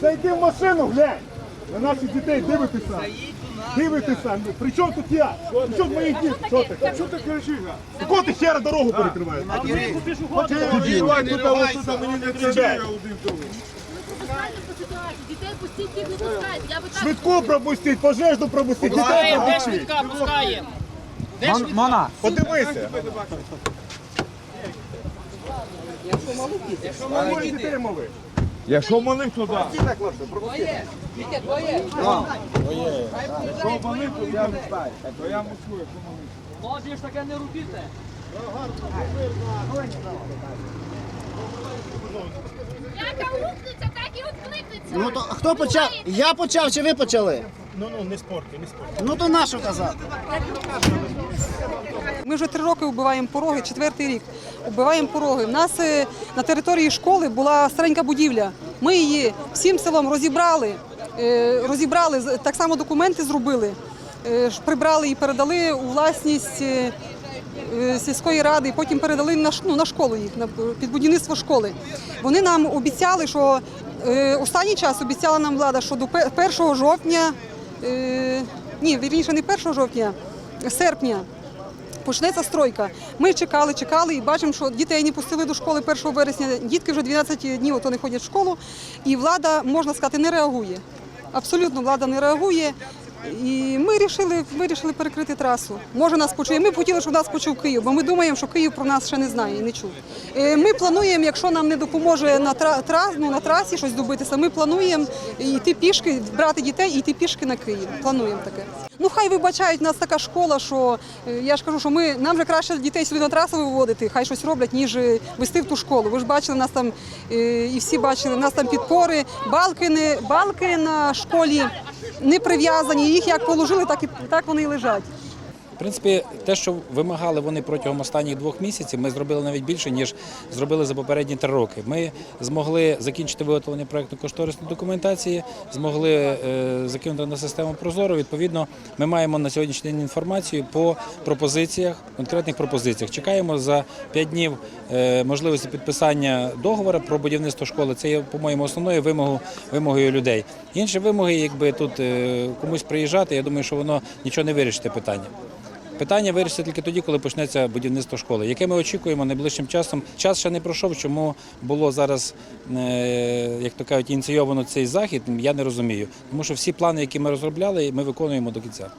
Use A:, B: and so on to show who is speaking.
A: Зайди в машину, глянь. На наших дітей дивитися. Дивитися. При чому тут я? При чому мої діти? Що ти? Що ти кричиш? Кого ти ще раз дорогу перекриваєш?
B: Пропускайте по ситуації. Дітей пустіть, їх не пускають. Я би так
A: Швидку пропустіть, пожежну пропустіть, дітей
C: Пускаємо, де
A: пропустіть.
C: швидка. Де швидка?
D: Мона,
A: Подивися. Двоє дітей мали.
E: Якщо малих, Твоє, да. Якщо малих, то я встаю. То я мушу, якщо малих.
C: Може ж таке не робіть.
B: як аукнеться, так і відкликнеться.
D: Ну то хто почав? Я почав чи ви почали?
A: Ну, ну, не спорти, не спорти.
D: Ну то на що казати?
F: Ми вже три роки вбиваємо пороги, четвертий рік. Вбиваємо пороги. У нас е, на території школи була старенька будівля. Ми її всім селом розібрали, е, розібрали, з- так само документи зробили, е, ж прибрали і передали у власність. Сільської ради, потім передали на, ну, на школу їх, на під будівництво школи. Вони нам обіцяли, що останній час обіцяла нам влада, що до пе- 1 жовтня, е, ні, вірніше не 1 жовтня, серпня почнеться стройка. Ми чекали, чекали і бачимо, що дітей не пустили до школи 1 вересня. Дітки вже 12 днів ото не ходять в школу, і влада, можна сказати, не реагує. Абсолютно влада не реагує. І ми вирішили, вирішили перекрити трасу. Може нас почує. Ми б хотіли, щоб нас почув Київ, бо ми думаємо, що Київ про нас ще не знає і не чув. Е, Ми плануємо, якщо нам не допоможе на тра, тра- ну, на трасі щось добитися, ми плануємо йти пішки, брати дітей і йти пішки на Київ. Плануємо таке. Ну хай вибачають, нас така школа, що е, я ж кажу, що ми нам же краще дітей сюди на трасу виводити, хай щось роблять, ніж е, вести в ту школу. Ви ж бачили, нас там і всі бачили, нас там підпори, балки не балки на школі не прив'язані. Їх як положили, так і так вони і лежать.
G: Принципі, те, що вимагали вони протягом останніх двох місяців, ми зробили навіть більше, ніж зробили за попередні три роки. Ми змогли закінчити виготовлення проєктно-кошторисної документації, змогли е, закинути на систему Прозоро. Відповідно, ми маємо на сьогоднішній день інформацію по пропозиціях, конкретних пропозиціях. Чекаємо за п'ять днів е, можливості підписання договору про будівництво школи. Це є, по-моєму, основною вимогою, вимогою людей. Інші вимоги, якби тут е, комусь приїжджати, я думаю, що воно нічого не вирішить питання. Питання вирішиться тільки тоді, коли почнеться будівництво школи, яке ми очікуємо найближчим часом. Час ще не пройшов, чому було зараз, е, як то кажуть, ініційовано цей захід, я не розумію. Тому що всі плани, які ми розробляли, ми виконуємо до кінця.